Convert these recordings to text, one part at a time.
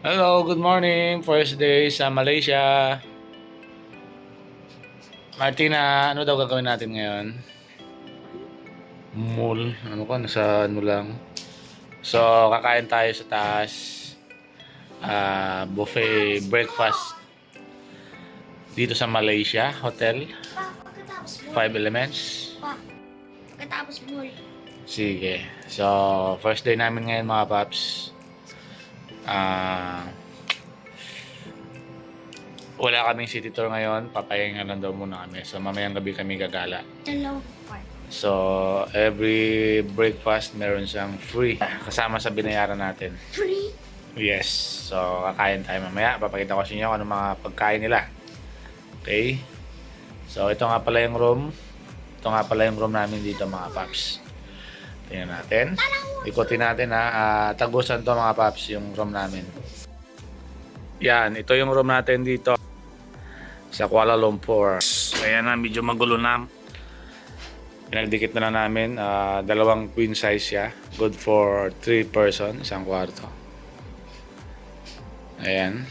Hello, good morning. First day sa Malaysia. Martina, ano daw gagawin natin ngayon? Mall. Ano ko, nasa ano lang. So, kakain tayo sa taas. Ah, buffet breakfast. Dito sa Malaysia Hotel. Five Elements. Pa, pagkatapos mo. Sige. So, first day namin ngayon mga paps. Ah... wala kaming city tour ngayon. Papahinga lang daw muna kami. So, mamayang gabi kami gagala. Part. So, every breakfast meron siyang free. Kasama sa binayaran natin. Free. Yes. So, kakain tayo mamaya. Papakita ko sa inyo kung ano mga pagkain nila. Okay? So, ito nga pala yung room. Ito nga pala yung room namin dito mga paps. Tingnan natin. Ikutin natin ha. Ah, tagusan to mga paps yung room namin. Yan. Ito yung room natin dito. Sa Kuala Lumpur. Ayan na. Medyo magulo na. Pinagdikit na lang namin. Ah, dalawang queen size siya. Good for 3 person. Isang kwarto. Ayan.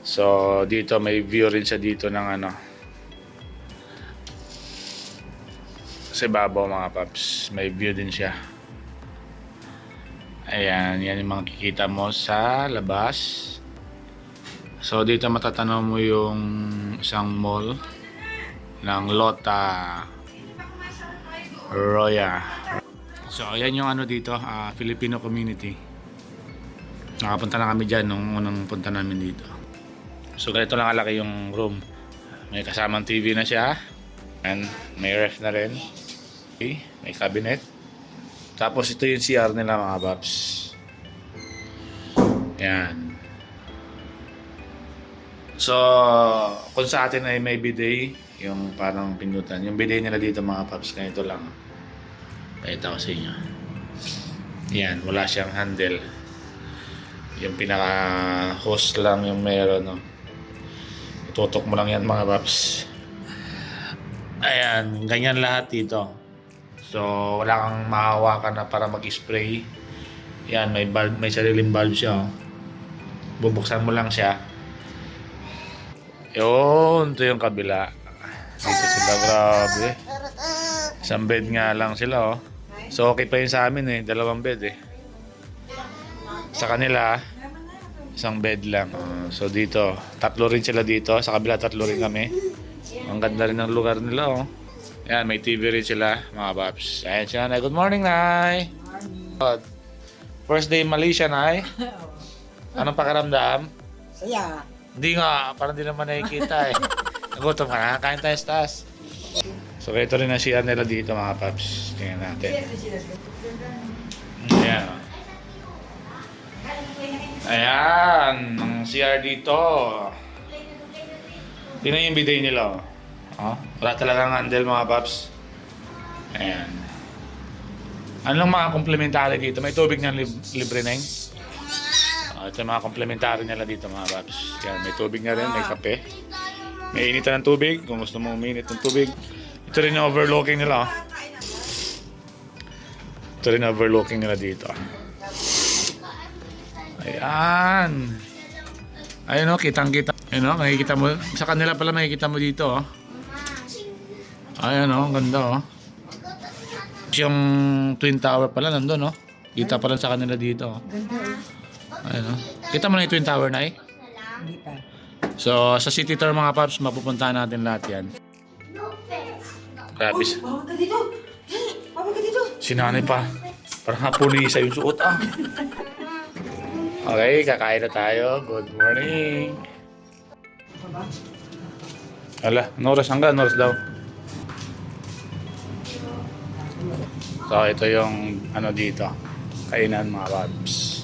So, dito may view rin siya dito ng ano. Sa ibabaw mga paps. May view din siya. Ayan. Yan yung makikita mo sa labas. So, dito matatanaw mo yung isang mall ng Lota Roya. So, ayan yung ano dito, ah, Filipino community. Nakapunta na kami dyan nung unang punta namin dito. So, ganito lang kalaki yung room. May kasamang TV na siya. And may ref na rin. Okay, may cabinet. Tapos ito yung CR nila mga babs. Yan. So, kung sa atin ay may bidet, yung parang pindutan. Yung bidet nila dito mga paps, ganito lang. Pakita ko sa inyo. Yan, wala siyang handle. Yung pinaka-hose lang yung meron, no. Tutok mo lang yan mga paps. Ayan, ganyan lahat dito. So, wala kang mahawakan na para mag-spray. Yan, may bulb, may sariling bulb siya, oh. Bubuksan mo lang siya. Yun, ito yung kabila. Dito sila, grabe. Isang bed nga lang sila, oh. So, okay pa yun sa amin, eh. Dalawang bed, eh. Sa kanila, isang bed lang. So, dito, tatlo rin sila dito. Sa kabila, tatlo rin kami. Ang ganda rin ng lugar nila, oh. Yan, may TV rin sila, mga paps. Ayan siya, Nay. Good morning, Nay. Good. First day in Malaysia, Nay. Anong pakiramdam? Saya. Hindi nga, parang di naman nakikita eh. Nagutom ka na, kain tayo sa taas. So, ito rin ang CR nila dito mga paps. Tingnan natin. Ayan. Ayan, ang CR dito. Tingnan yung bidet nila. Oh. Oh, wala talagang handle mga paps. Ayan. Anong mga komplementary dito? May tubig niyang lib- libre na yun? Ah, ito yung mga komplementary nila dito mga paps. Yan, may tubig na rin, may kape. May initan ng tubig, kung gusto mo uminit ng tubig. Ito rin yung overlooking nila. oh. Ito rin yung overlooking nila dito. Ayan. Ayun o, kitang kita. Ayun o, makikita mo. Sa kanila pala makikita mo dito oh. Ayan o, ang ganda oh. Yung Twin Tower pala nandun oh. Kita pala sa kanila dito oh. Ganda eh. Ayun o. Kita mo na yung Twin Tower na eh. Hindi pa. So, sa City Tour mga paps, mapupuntahan natin lahat yan. Grabe. si- Bawal ka dito. Bawal ka dito. Si nanay pa. Parang hapunisa yung suot ah. Okay, kakain na tayo. Good morning. Ala, ano oras hanggang? Ano oras daw? So, ito yung ano dito. Kainan mga paps.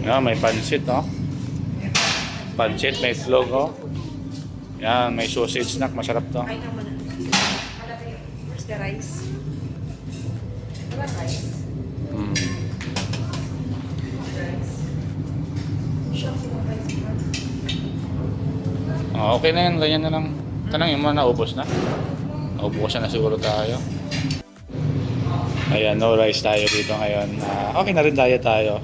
Yan, may pansit, oh. Pansit, may flog, oh. Yan, may sausage snack. Masarap to. Where's the rice? Wala rice. Mm. Rice. Oh, okay na yan. Ganyan na lang. Tanang yung mga naubos na. Naubusan na siguro tayo. Ayan, no rice tayo dito ngayon. Ah, okay na rin diet tayo.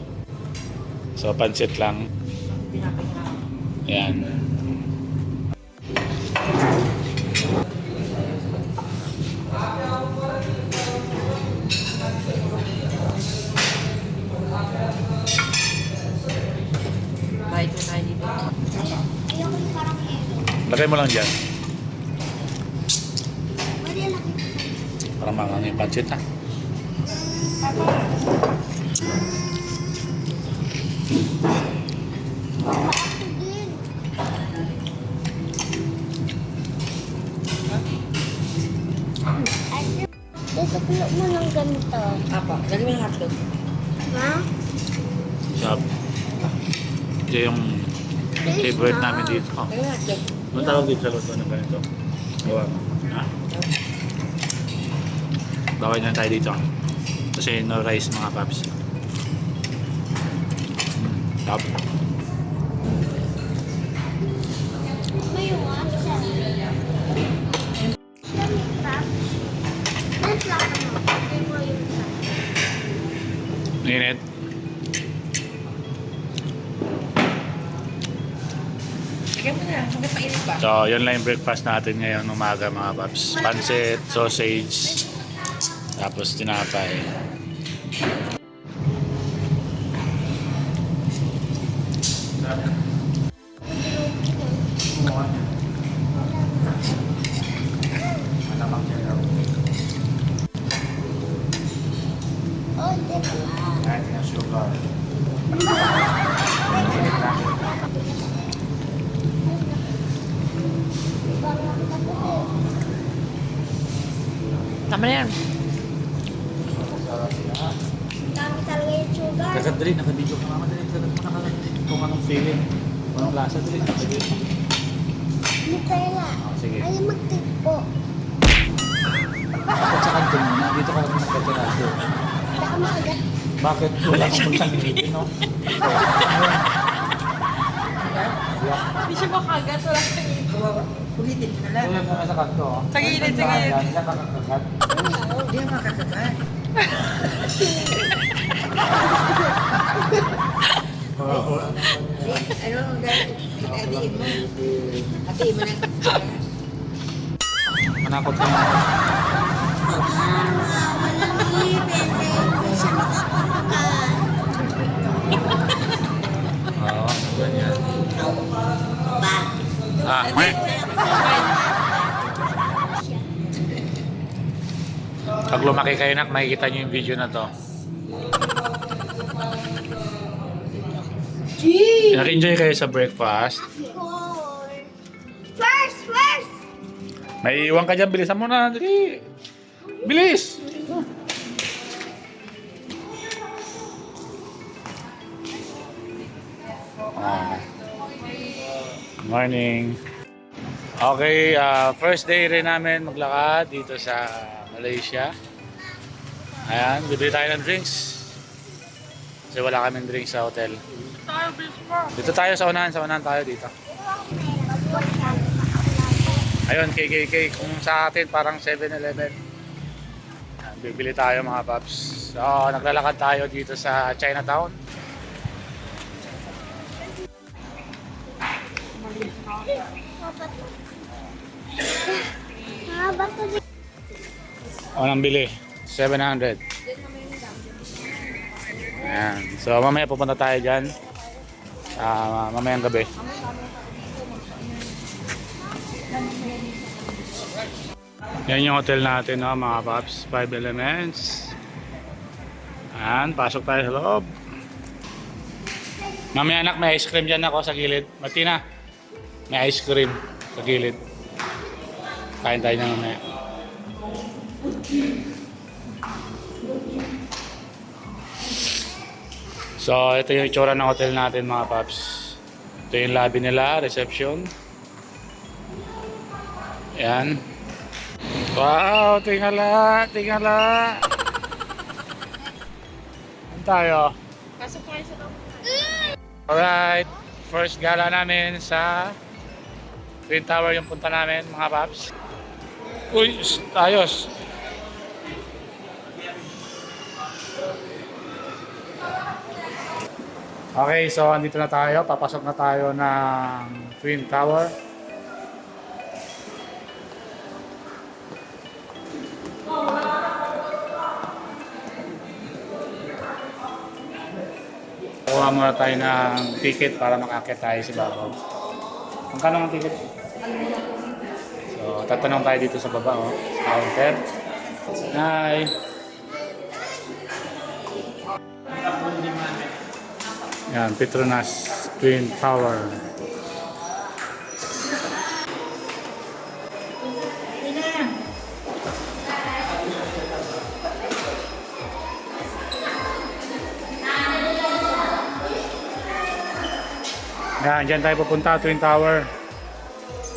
So, pansit lang. Ayan. Kahit na tayo dito. Ayoko yung parang heavy. Lagay mo lang dyan. Parang mangang yung din. Ate, Isuklok mo ng ganito. Apa, lagyan mo ng hotdog. Ha? Sarap. Ito yung favorite namin dito. Lagyan mo ng hotdog. Ano tawag dito sa luto ng ganito? Gawa mo. Bawal na tayo dito. Kasi no rice mga paps. Mm, Top. So, yun lang yung breakfast natin ngayon umaga mga paps. Pancit, sausage, tapos tinapay. Kung anong lasa dali. Nakabidyo. Nutella. Oh, sige. Ay, magtipo. Bakit sa kanto mo na? Dito ka naman nagkatirado. Baka makagat. Bakit? Wala kang magtangilin, no? Hindi siya makagat. Wala kang ito. Ulitin na Tulad mo nga sa kanto, oh. Sa gilid, sa gilid. Yan, yan, kakakagat. Hindi ka makakagat. Ano ang gagawin? Mo. Hatiin mo na. Manakot ka na. Siya makapagkat. Oo, ganyan. Ah. Pag lumaki kayo nak, makikita nyo yung video na to. Nag-enjoy kayo sa breakfast. First, first. May iwan ka dyan, bilisan mo na. Dali. Bilis! Ah. Morning. Okay, ah, first day rin namin maglakad dito sa Malaysia. Ayan, bibili tayo ng drinks. Kasi wala kaming drinks sa hotel. Dito tayo sa unahan, sa unahan tayo dito. Ayun, KKK. Kung sa atin, parang 7-Eleven. Ayan, Bibili tayo mga paps. So, naglalakad tayo dito sa Chinatown. O, nang bili. 700. Ayan. So, mamaya pupunta tayo dyan. Ah, mamayang gabi. Yan yung hotel natin, no, mga paps. Five elements. Ayan, pasok tayo sa loob. Mamaya anak, may ice cream dyan ako sa gilid. Martina, may ice cream sa gilid. Kain tayo na mamaya. So, ito yung itsura ng hotel natin mga paps. Ito yung lobby nila, reception. Yan. Wow, tingala, tingala. Ano tayo? Pasok tayo sa loob. Alright, first gala namin sa Twin Tower yung punta namin mga paps. Uy, ayos. Okay, so andito na tayo. Papasok na tayo ng Twin Tower. Kuha muna tayo ng ticket para makakit tayo sa babaw. Magkano ang ticket? So, tatanong tayo dito sa baba, oh. Counter. Hi! Yan, Petronas Twin Tower. Yan, dyan tayo pupunta, Twin Tower.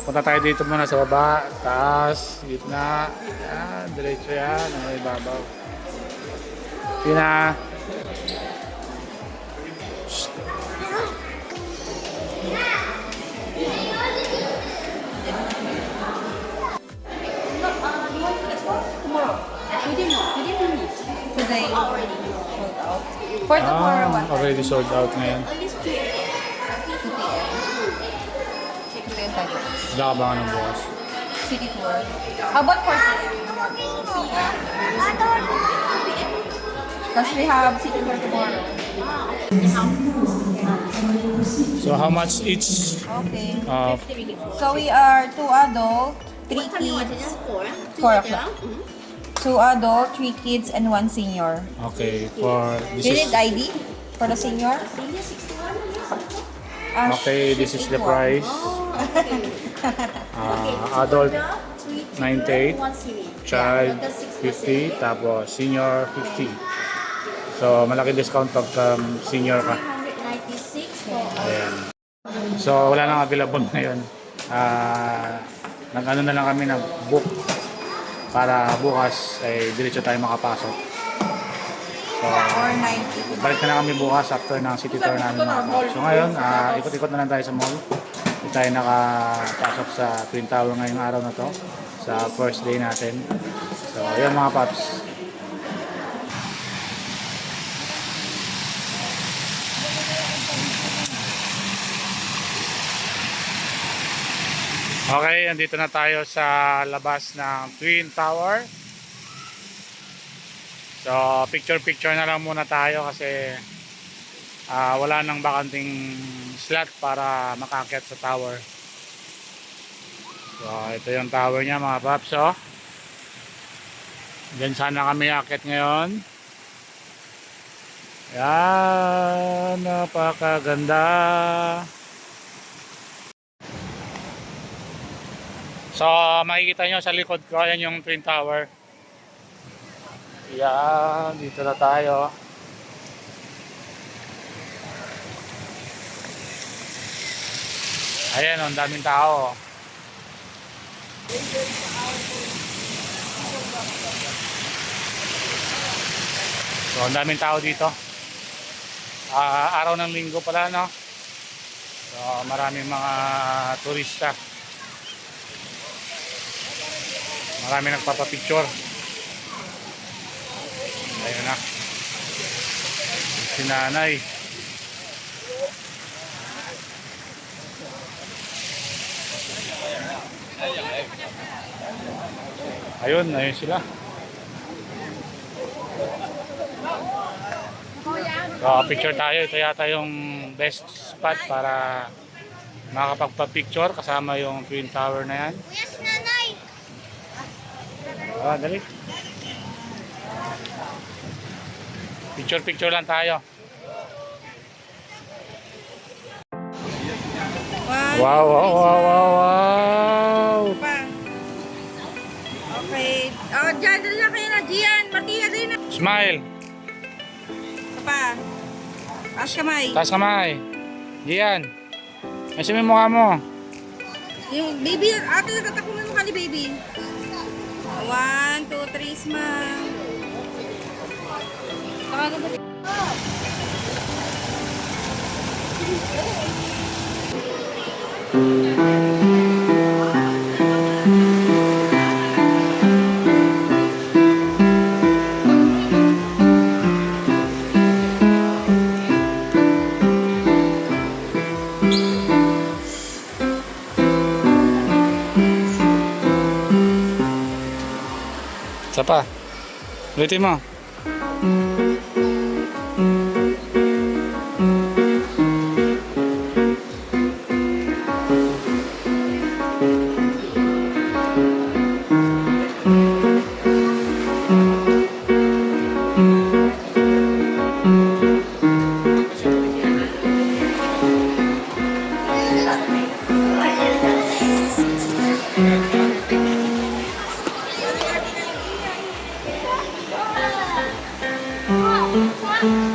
Punta tayo dito muna sa baba, taas, gitna. Yan, diretso yan, ang ibabaw. Sina. Today, For tomorrow, Ah, what? already sold out ngayon. 2 p.m. Check ko yung tayo. Wala ka ba ka ng bukas? City tour. How about for Because we have city tour tomorrow. So how much each? Okay. Uh, So we are two adult, three kids, four o'clock. Two adult, three kids, and one senior. okay, for this You is need ID for the senior? Ah, okay. This is the price. Uh, adult 98, child 50, tapos senior 50. So malaki discount pag um, senior ka. 396 for Ayan. So wala nang available ngayon. Ah, nag-ano na lang kami na book para bukas ay diretso tayo makapasok. So, 490. balik na kami bukas after ng city tour namin mga kapatid. So ngayon, ah, ikot-ikot na lang tayo sa mall. Hindi tayo nakapasok sa Twin Tower ngayong araw na to sa first day natin. So, yun mga paps. Okay, andito na tayo sa labas ng Twin Tower. So, picture-picture na lang muna tayo kasi ah, wala nang bakanting slot para makakyat sa tower. So, ito yung tower niya mga paps, oh. Diyan sana kami akit ngayon. Yan, napakaganda. So, makikita nyo sa likod ko, yan yung Twin Tower. Yan, dito na tayo. Ayan, ang daming tao. So, ang daming tao dito. Ah, araw ng linggo pala, no? So, maraming mga turista. Marami nagpapapicture. Ayun na. Si nanay. Ayun, ayun sila. So, picture tayo. Ito yata yung best spot para makapagpa-picture kasama yung Twin Tower na yan. Ah, dali. Picture picture lang tayo. Wow, wow, wow, wow, wow. Okay. Oh, dyan, dyan na kayo na. Gian, Martina, dyan na. Smile. Pa. Taas kamay. Taas kamay. Ayusin mo yung mukha mo. Yung baby, ate, nagtatakbo mo ka ni baby. Smile. Nakaganda. Isa pa. Ulitin mo. Bye.